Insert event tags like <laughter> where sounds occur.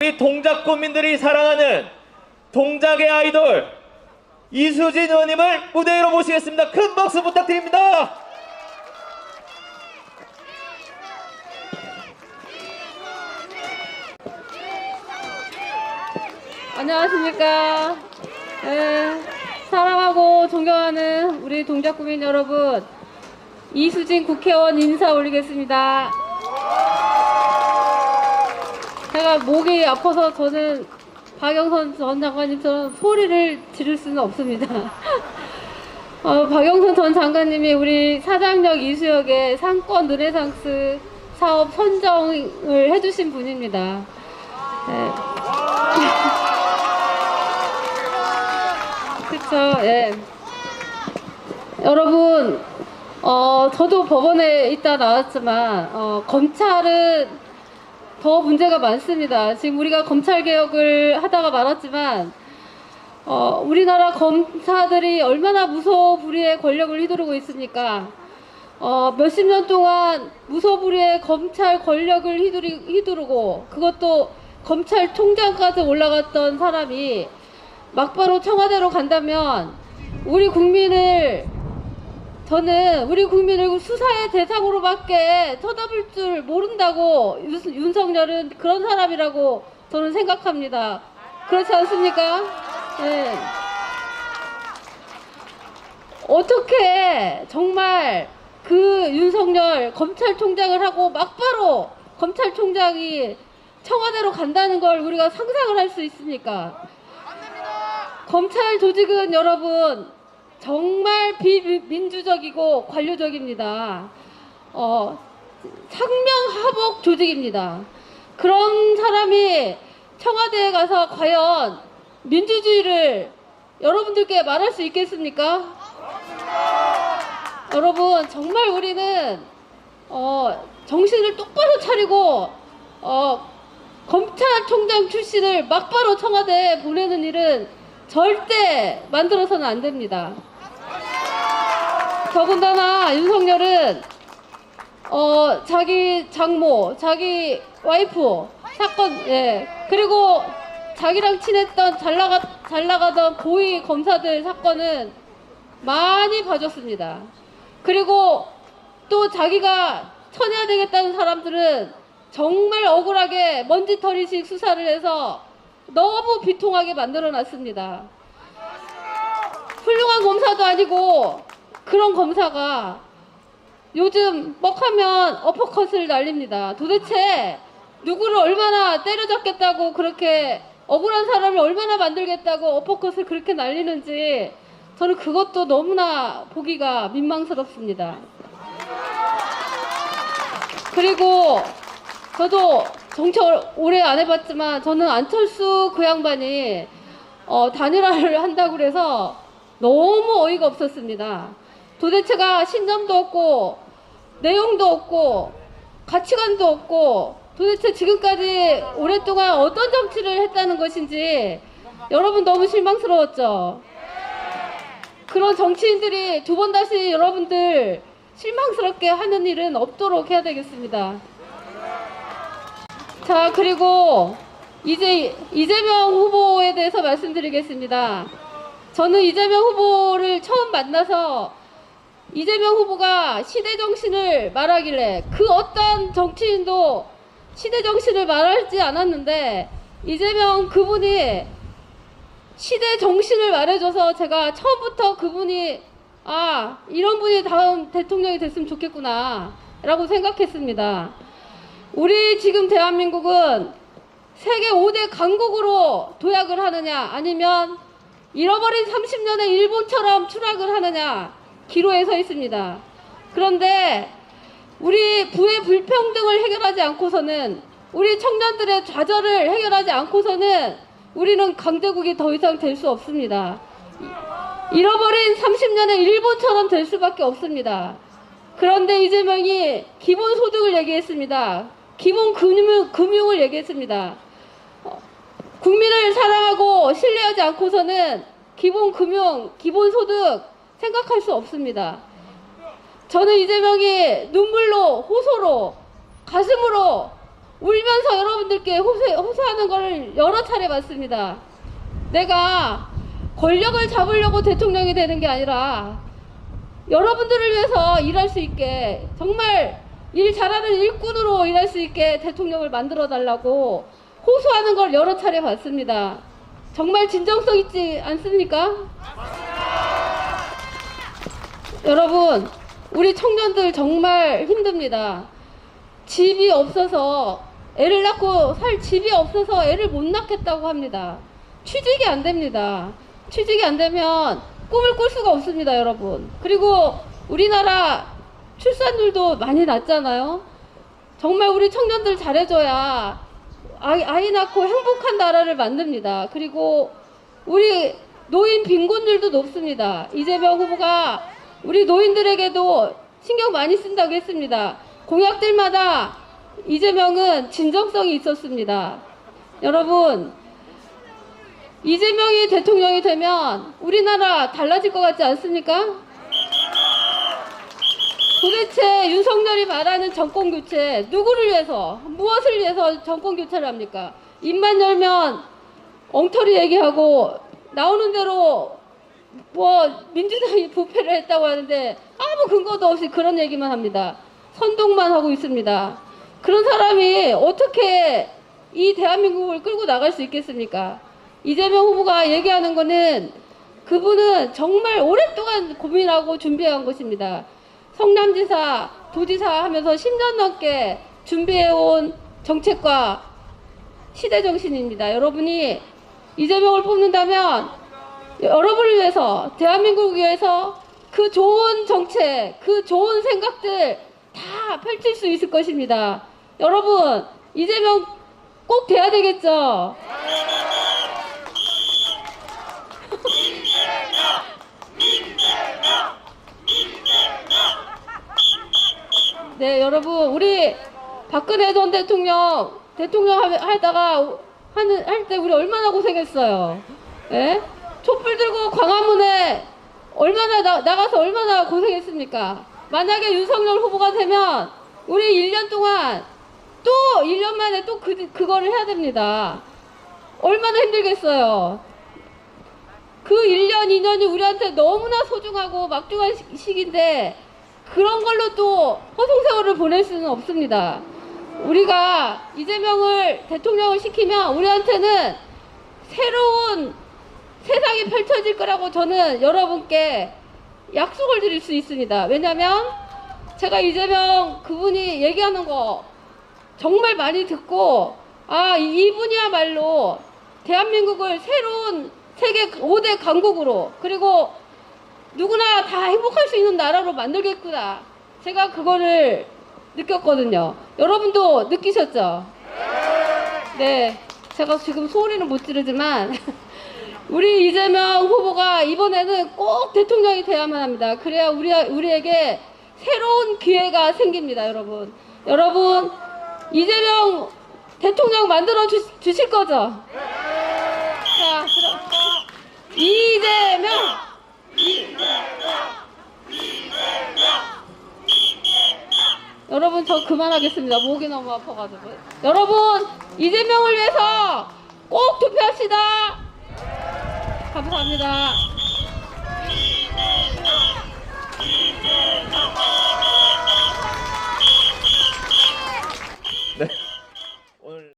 우리 동작 국민들이 사랑하는 동작의 아이돌 이수진 의원님을 무대 위로 모시겠습니다. 큰 박수 부탁드립니다. 안녕하십니까. 네, 사랑하고 존경하는 우리 동작구민 여러분, 이수진 국회의원 인사 올리겠습니다. 제가 목이 아파서 저는 박영선 전 장관님처럼 소리를 지를 수는 없습니다. <laughs> 어, 박영선 전 장관님이 우리 사장역 이수역에 상권 르네상스 사업 선정을 해주신 분입니다. 네. <laughs> 그쵸, 예. 여러분, 어, 저도 법원에 있다 나왔지만, 어, 검찰은 더 문제가 많습니다. 지금 우리가 검찰 개혁을 하다가 말았지만, 어, 우리나라 검사들이 얼마나 무소불위의 권력을 휘두르고 있습니까? 어, 몇십 년 동안 무소불위의 검찰 권력을 휘두르, 휘두르고, 그것도 검찰총장까지 올라갔던 사람이 막바로 청와대로 간다면 우리 국민을 저는 우리 국민을 수사의 대상으로밖에 쳐다볼 줄 모른다고 윤, 윤석열은 그런 사람이라고 저는 생각합니다. 그렇지 않습니까? 네. 어떻게 정말 그 윤석열 검찰총장을 하고 막바로 검찰총장이 청와대로 간다는 걸 우리가 상상을 할 수 있습니까? 검찰 조직은 여러분 정말 비민주적이고 관료적입니다. 어, 상명하복 조직입니다. 그런 사람이 청와대에 가서 과연 민주주의를 여러분들께 말할 수 있겠습니까? 여러분 정말 우리는 어, 정신을 똑바로 차리고 어, 검찰총장 출신을 막바로 청와대에 보내는 일은 절대 만들어서는 안 됩니다. 더군다나 윤석열은 어 자기 장모, 자기 와이프 사건, 예 그리고 자기랑 친했던 잘 나가 잘 나가던 고위 검사들 사건은 많이 봐줬습니다. 그리고 또 자기가 쳐내야 되겠다는 사람들은 정말 억울하게 먼지털이식 수사를 해서 너무 비통하게 만들어 놨습니다. 훌륭한 검사도 아니고 그런 검사가 요즘 뻑하면 어퍼컷을 날립니다. 도대체 누구를 얼마나 때려잡겠다고 그렇게 억울한 사람을 얼마나 만들겠다고 어퍼컷을 그렇게 날리는지 저는 그것도 너무나 보기가 민망스럽습니다. 그리고 저도 정치 오래 안 해봤지만 저는 안철수 그 양반이 어, 단일화를 <laughs> 한다고 그래서 너무 어이가 없었습니다. 도대체가 신념도 없고 내용도 없고 가치관도 없고 도대체 지금까지 오랫동안 어떤 정치를 했다는 것인지 여러분 너무 실망스러웠죠. 그런 정치인들이 두 번 다시 여러분들 실망스럽게 하는 일은 없도록 해야 되겠습니다. 자, 그리고 이제 이재명 후보에 대해서 말씀드리겠습니다. 저는 이재명 후보를 처음 만나서 이재명 후보가 시대 정신을 말하길래 그 어떤 정치인도 시대 정신을 말하지 않았는데 이재명 그분이 시대 정신을 말해줘서 제가 처음부터 그분이 아 이런 분이 다음 대통령이 됐으면 좋겠구나 라고 생각했습니다. 우리 지금 대한민국은 세계 5대 강국으로 도약을 하느냐 아니면 잃어버린 30년의 일본처럼 추락을 하느냐 기로에 서 있습니다. 그런데 우리 부의 불평등을 해결하지 않고서는 우리 청년들의 좌절을 해결하지 않고서는 우리는 강대국이 더 이상 될 수 없습니다. 잃어버린 30년의 일본처럼 될 수밖에 없습니다. 그런데 이재명이 기본소득을 얘기했습니다. 기본 금융, 금융을 얘기했습니다. 어, 국민을 사랑하고 신뢰하지 않고서는 기본 금융, 기본 소득 생각할 수 없습니다. 저는 이재명이 눈물로, 호소로, 가슴으로 울면서 여러분들께 호소, 호소하는 걸 여러 차례 봤습니다. 내가 권력을 잡으려고 대통령이 되는 게 아니라 여러분들을 위해서 일할 수 있게 정말 일 잘하는 일꾼으로 일할 수 있게 대통령을 만들어 달라고 호소하는 걸 여러 차례 봤습니다. 정말 진정성 있지 않습니까? 여러분, 우리 청년들 정말 힘듭니다. 집이 없어서 애를 낳고 살 집이 없어서 애를 못 낳겠다고 합니다. 취직이 안 됩니다. 취직이 안 되면 꿈을 꿀 수가 없습니다, 여러분. 그리고 우리나라 출산율도 많이 낮잖아요. 정말 우리 청년들 잘해줘야 아이, 아이 낳고 행복한 나라를 만듭니다. 그리고 우리 노인 빈곤율도 높습니다. 이재명 후보가 우리 노인들에게도 신경 많이 쓴다고 했습니다. 공약들마다 이재명은 진정성이 있었습니다. 여러분, 이재명이 대통령이 되면 우리나라 달라질 것 같지 않습니까? 도대체 윤석열이 말하는 정권 교체 누구를 위해서 무엇을 위해서 정권 교체를 합니까? 입만 열면 엉터리 얘기하고 나오는 대로 뭐 민주당이 부패를 했다고 하는데 아무 근거도 없이 그런 얘기만 합니다. 선동만 하고 있습니다. 그런 사람이 어떻게 이 대한민국을 끌고 나갈 수 있겠습니까? 이재명 후보가 얘기하는 거는 그분은 정말 오랫동안 고민하고 준비한 것입니다. 성남지사, 도지사 하면서 10년 넘게 준비해온 정책과 시대 정신입니다. 여러분이 이재명을 뽑는다면 여러분을 위해서, 대한민국을 위해서 그 좋은 정책, 그 좋은 생각들 다 펼칠 수 있을 것입니다. 여러분, 이재명 꼭 돼야 되겠죠? 네, 여러분, 우리 박근혜 전 대통령, 대통령 하- 하다가 하는, 할 때 우리 얼마나 고생했어요. 예? 들고 광화문에 얼마나 나, 나가서 얼마나 고생했습니까? 만약에 윤석열 후보가 되면 우리 1년 동안 또 1년 만에 또 그, 그거를 해야 됩니다. 얼마나 힘들겠어요. 그 1년, 2년이 우리한테 너무나 소중하고 막중한 시- 시기인데 그런 걸로 또 허송세월을 보낼 수는 없습니다. 우리가 이재명을 대통령을 시키면 우리한테는 새로운 세상이 펼쳐질 거라고 저는 여러분께 약속을 드릴 수 있습니다. 왜냐면 제가 이재명 그분이 얘기하는 거 정말 많이 듣고 아 이- 이분이야말로 대한민국을 새로운 세계 5대 강국으로 그리고 누구나 다 행복할 수 있는 나라로 만들겠구나. 제가 그거를 느꼈거든요. 여러분도 느끼셨죠? 네. 제가 지금 소리는 못 지르지만 <laughs> 우리 이재명 후보가 이번에는 꼭 대통령이 돼야만 합니다. 그래야 우리 우리에게 새로운 기회가 생깁니다, 여러분. 여러분 이재명 대통령 만들어 주, 주실 거죠? 자, 그럼 이재명 여러분 저 그만하겠습니다. 목이 너무 아파가지고. 여러분 이재명을 위해서 꼭 투표합시다. 감사합니다.